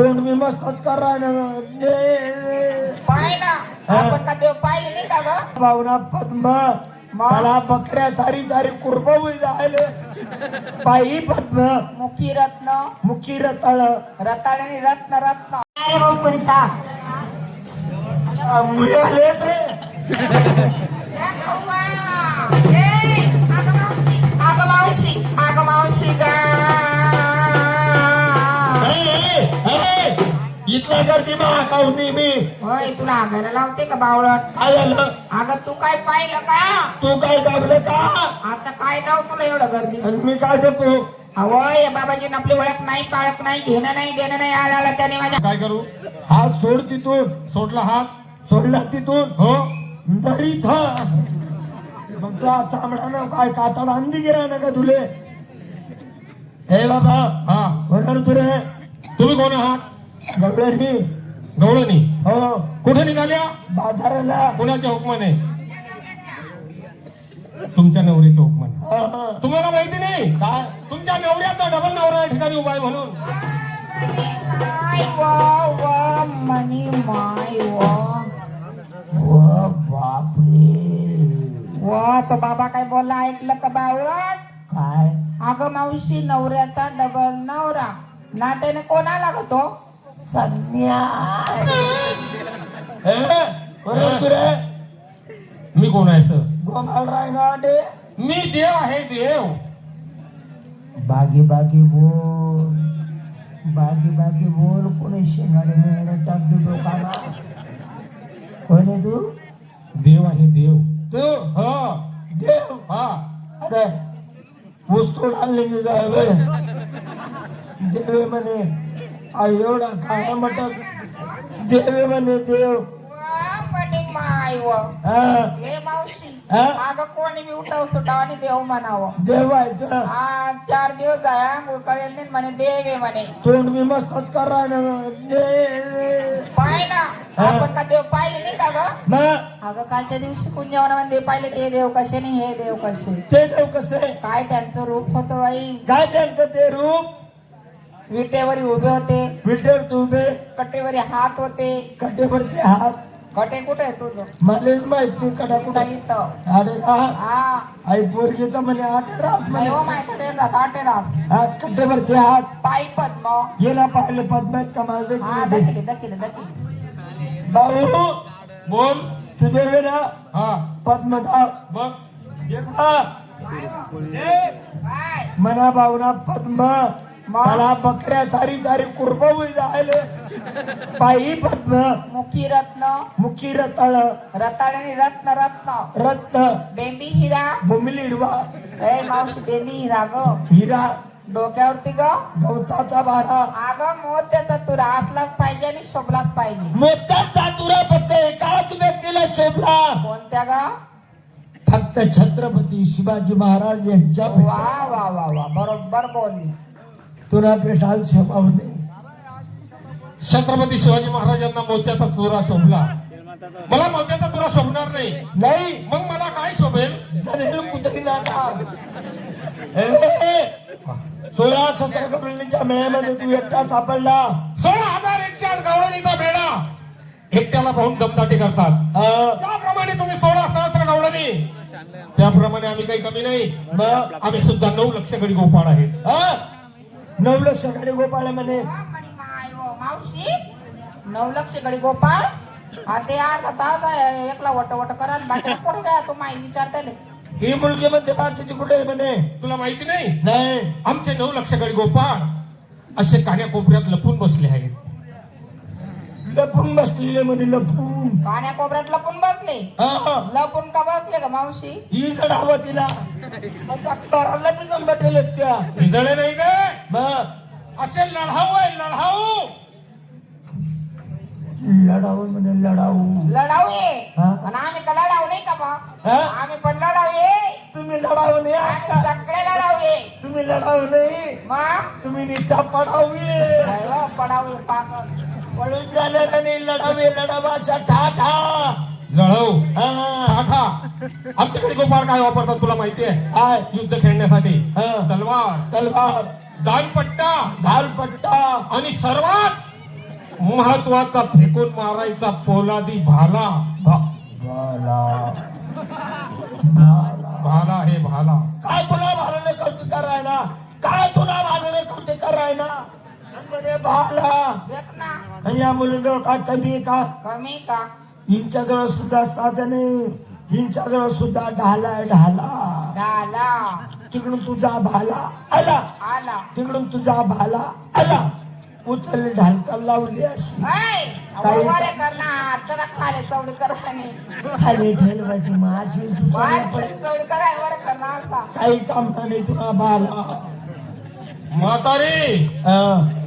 तोंड मी मस्तच कर. आपण का देव पाहिले नाही का ग? भावना पद्म. मला बकऱ्या चारी चारी कुरपवून जायले. पायी पद्म. मुखी रत्न. मुखी रताळ. रताळणी रत्न रत्न. अरे भाऊ करिता मिळालेच रे. अग मावशी अग मावशी ग. इथला गर्दी मा काऊनी मी? होय तुला आगायला लावते का बावळट? काय झालं? अगं तू काय पाहिलं का? तू काय दाबलं का? आता काय गाव तुला एवढं गर्दी? आणि मी काय देतो अवय बाबाजी आपली ओळख नाही पाळख नाही घेणं नाही देणं नाही आला आला त्याने माझ्या काय करू? हात सोड तिथून. सोडला हात? सोडला तिथून. हो? था. मग तुला चामडा ना काय? कातड अंधी गिरा ना का तुले. हे बाबा हा. होणार तुरे. तुम्ही कोण आहात? गवळणी. गवळणी? हो. कुठे निघाल्या? बाजाराला. कुणाच्या हुकमाने? तुमच्या नवरीच्या हुकमाने. हा, हा. तुम्हाला माहिती नाही? काय? तुमच्या नवऱ्याचा डबल नवरा या ठिकाणी उभा आहे म्हणून. माय वा वा मनी माय बापरे. वा तो बाबा काय बोलला? ऐकलं का बावळट? काय? अगं मावशी नवऱ्याचा डबल नवरा. नात्याने कोणाला ग तो हे? तुरे. मी कोण आहे सर? गोमाल रायना दे मी देव आहे देव. बागी बागी बोल. बागी बागी बोल. कोणी शेंगाडे मिळणे टाक दू डोकाला. कोण आहे तू? देव आहे देव. तू? हो. देव? हा. अरे पुस्तक आणले मी जाय देवे म्हणे एवढा काय म्हणतात देवे म्हणे देव. वा. हा. मावशी? अगं कोणी बी उठाव सुटाव आणि देव म्हणावं. देवायचं हा चार दिवस जाया नाही म्हणे देव म्हणे. तोंड मी मस्तच कर हा. आपण का देव पाहिले नाही का ग? अगं कालच्या दिवशी कुंजवणामध्ये देव पाहिले ते देव कसे नाही हे देव कसे? ते देव कसे? काय त्यांचं रूप होतं बाई? काय त्यांचं ते रूप? विटेवरी उभे होते. विटर तुबे कटेवरी हात होते. कटेवर ते हात. कटे कुठे आहे तुझं? मलाच माहीत कडा कुठं? इथं. अरे का हा. आई पोरगी तर म्हणे आठ रास नाही हो म्हणे माझ्याकडे राहत रास हा कटेवर ते हात. पायी पद्म गेला पाहिलं पद्मात कमाल दे हा दखिले दखिले दखिले भाऊ बोल. तू हा. पद्मधाव बघ काय मना भावना पद्म. मला बकऱ्या सारी सारी कुरपवून जायले. पायी पद्म मुखी रत्न मुखी रताळ रताळणी रत्न रत्न. रत्न बेंबी हिरा. बुमली हिरवा. ए मावशी बेंबी हिरा ग. हिरा. डोक्यावरती ग. गवताचा बारा. अगं मोत्याचा तुरा. आतलाच पाहिजे आणि शोभलाच पाहिजे. मोत्याचा तुरा फक्त एकाच व्यक्तीला शोभला. कोणत्या ग? फक्त छत्रपती शिवाजी महाराज यांच्या वा वा वा वा. बरोबर बोलली. तुरा पेठाल शोभावणे छत्रपती शिवाजी महाराजांना मोत्याचा चोरा शोभला. मला मोत्याचा चोरा शोभणार नाही. नाही. मग मला काय शोभेल? जनेल कुत्री नाका. सोळा कबड्डीच्या मेळ्यामध्ये तू एकटा सापडला. सोळा हजार एकशे आठ गवळणीचा बेडा एकट्याला पाहून दमदाटी करतात. त्याप्रमाणे तुम्ही सोळा सहस्र गवळणी. त्याप्रमाणे आम्ही काही कमी नाही. मग? आम्ही सुद्धा नऊ लक्ष गडी गोपाळ आहेत. हा? नऊ लक्षकडे गोपाळ म्हणे माय व मावशी. नऊ लक्ष गडी गोपाळ. हा ते अर्धा तास आहे, एकला वट वट करा बाकी कुठे काय तू माई विचारताले ही मुलगी म्हणते बाकीची कुठे आहे? म्हणे. तुला माहिती नाही? नाही. आमचे नऊ लक्ष गडी गोपाळ. असे कान्या कोपऱ्यात लपून बसले आहेत. लपून बसलेले म्हणे लपून. कान्या कोपऱ्यात लपून बसले. हा. लपून का बसले का मावशी? ही चढावं तिला. अकबराला बी संबटेल त्या. विजळे नाही गे. मग असे लढाऊ आहे लढाऊ. लढावं म्हणे लढाऊ. लढाऊ ये. हा? आणि आम्ही का लढाऊ नाही का बा? हा? आम्ही पण लढाऊ ये. तुम्ही लढाऊ नाही आम्ही. सगळे लढाऊ ये. तुम्ही लढाऊ नाही. मग? तुम्ही निस्ता पडाऊ ये. काय हो, पडाऊ ये पाक पळून जाणार नाही लढावे लढावाचा ठाठा. लढाऊ. हा. ठाठा. आमच्याकडे गोपाळ काय वापरतात तुला माहिती आहे? काय? युद्ध खेळण्यासाठी. हा. तलवार. तलवार. दानपट्टा ढालपट्टा आणि सर्वात महत्त्वाचा फेकून मारायचा पोलादी भाला. भा- भाला भाला. भाला हे भाला. काय तुला भालाने कौतुक करायला? काय तुला भालाने कौतुक करायला म्हणे भाला. आणि या मुलींजवळ काय कमी आहे का? कमी का? हिंच्या जवळ सुद्धा साधन आहे. हिंच्या जवळ सुद्धा ढाला आहे, ढाला. डाला तिकडून तुझा भाला आला. आला. तिकडून तुझा भाला आला. उचल ढालका लावली अशी. ऐ, काही- वरे कर ना आता खाले चवडी करायला खाली ठेलवायची माझी दुसऱ्या पण. चवडी कराय वर कर ना असा काही काम नाही तुला भाला म्हातारी. अं,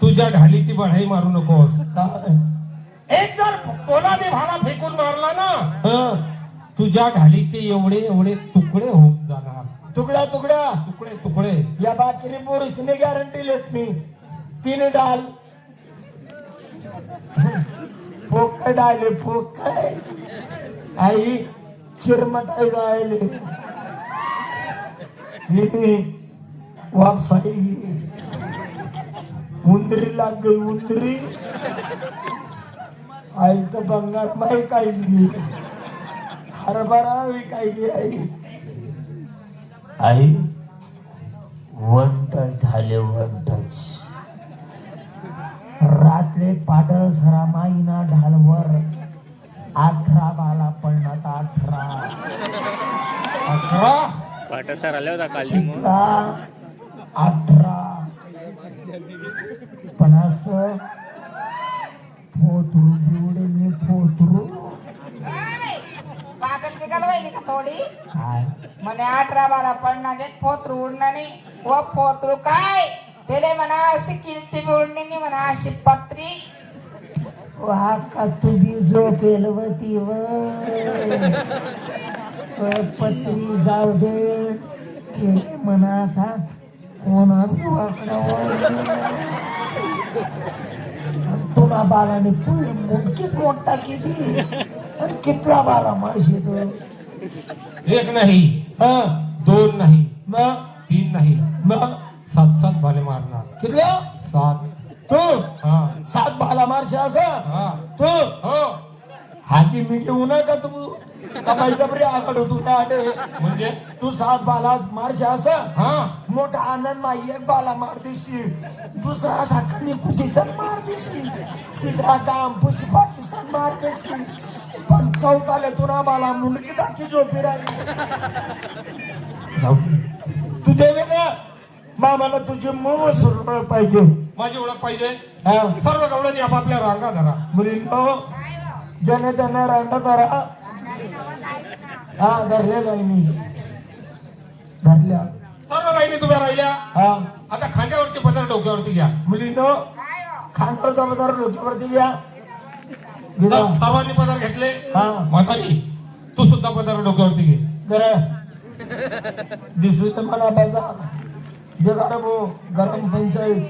तुझ्या ढालीची बढाई मारू नकोस. काय? एक जर पोलादी भाला फेकून मारला ना हं, तुझ्या ढालीचे एवढे एवढे तुकडे होऊन जाणार. तुकड्या तुकड्या तुकडे तुकडे. या बाकीने पोरीसने गॅरंटी लेत मी. तीन डाल. फोक काय डाले फोक काय आई चिरमटाई जायले ही वापसाई. गी उंदरी लाग गई उंदरी. आई तर बंगार माही काहीच घे हरभरा काय गे आई. आई वन टच झाले वन टच रातले पाडळ सरा माईना ढालवर. अठरा बाला पडणार अठरा. अठरा? पाटा सर आल्या होता तिथला अठरा असं फोतरू बिवडे मी फोतरू ऐ, पागल बिगल वहिनी का थोडी काय म्हणे अठरा बारा पडणार एक फोतरू उडणार नाही व फोतरू काय त्याले म्हणा अशी किलती बी उडणी नाही म्हणा अशी पत्री वा का तुझी झोपेल वती व पत्री जाऊ दे ते मना असा कोणा तुला बालाने पुढे मोठकीच मोठा किती आणि कितला बाला मारशी तो एक नाही. हा. दोन नाही. मग तीन नाही. मग सात सात भाले मारणार. कितल्या सात. तू? हा. सात बाला मारशी असं? हा. तू? हो. हाती मी घेऊ नका तू? कमाईचा बरी आकड होतो त्या आडे म्हणजे तू सात बाला मारशी असं? हा. मोठा आनंद माई एक बाला मार देशी दुसरा असा कमी कुठीसन मार देशी तिसरा काम पुशी पाचशे सण मार देशी पण चौथाले तुला बाला मुंडकी टाकी झोपी राहिली. जाऊ. तू देवे ना? मामाला तुझी मूळ सुरू पाहिजे. माझी ओळख पाहिजे. हा. सर्व गवळणी आपापल्या रांगा धरा. मुलींनो जन जन रांडा धरा हा धरले नाही मी धरल्या. सर्व लाईनी तुम्ही राहिल्या. हा. आता खांद्यावरची पत्र डोक्यावरती घ्या. मुलींनो काय हो? खांद्यावर जबाबदार डोक्यावरती घ्या सर्वांनी पदर घेतले. हा. म्हातारी तू सुद्धा पदर डोक्यावरती घे. जरा. दिसू मला पैसा. दे गरम हो गरम पंचायत.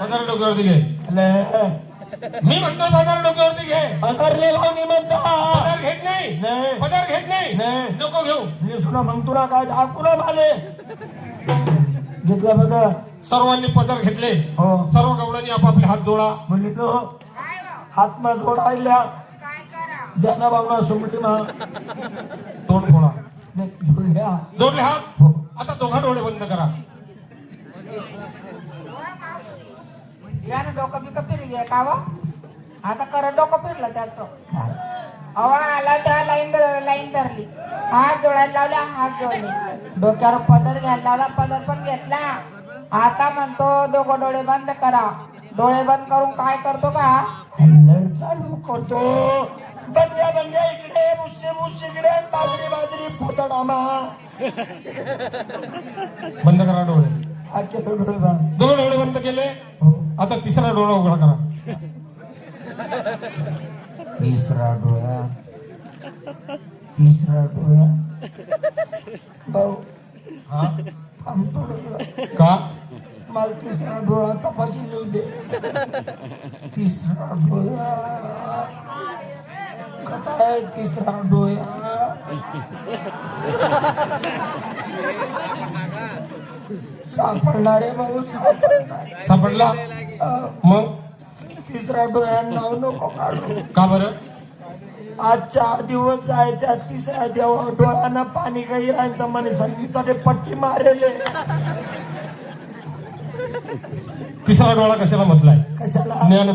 पदर डोक्यावरती घे. मी म्हणतोय पदर डोक्यावरती घे. पगार ले लावणी म्हणता. पदर घेत नाही. नाही. पदर घेत नाही. नको घेऊ. मी सुना म्हणतो ना काय दाखवू ना माले. घेतला बघा सर्वांनी पदर घेतले. हो. सर्व गवळणी आपापले हात जोडा. हो? हातमा जोडायल्या काय करा ज्यांना भावना सुमटी मा. तोंड फोडा. जोडले हात? हो. आता दोघा डोळे बंद करा. यानं डोकं बिकं फिरली आहे का व? आता करत डोकं फिरलं त्याचं. काय? अवा आला त्या लाईन लाईन धरली. हात जोडायला लावला हात जोडले. डोक्यावर पदर घ्यायला लावला पदर पण घेतला. आता म्हणतो दोघं डोळे बंद करा. डोळे बंद करून काय करतो का? हल्लड चालू करतो. बंड्या बंड्या इकडे मुश्शे मुश्शे इकडे बाजरी बाजरी पोतडामा. बंद करा डोळे. हा केलं डोळे बा दोन डोळे बंद केले? हो. आता तिसरा डोळा उघडा करा तिसरा डोळा तिसरा डोळा भाऊ हा थांबतो डोळा का मला तिसरा डोळा तपाशी लिहू दे तिसरा डोळा काय तिसरा डोळा सापडणारे भाऊ सापडणार. सापडला? मग? तिसरा डोळ्यात नाव नको काढू. का बरं? आज चार दिवस आहे त्या तिसऱ्या देवा डोळ्यानं पाणी काही राहील तर म्हणे संगीताने पट्टी मारेले. तिसरा डोळा कशाला म्हटलाय? कशाला? ज्ञान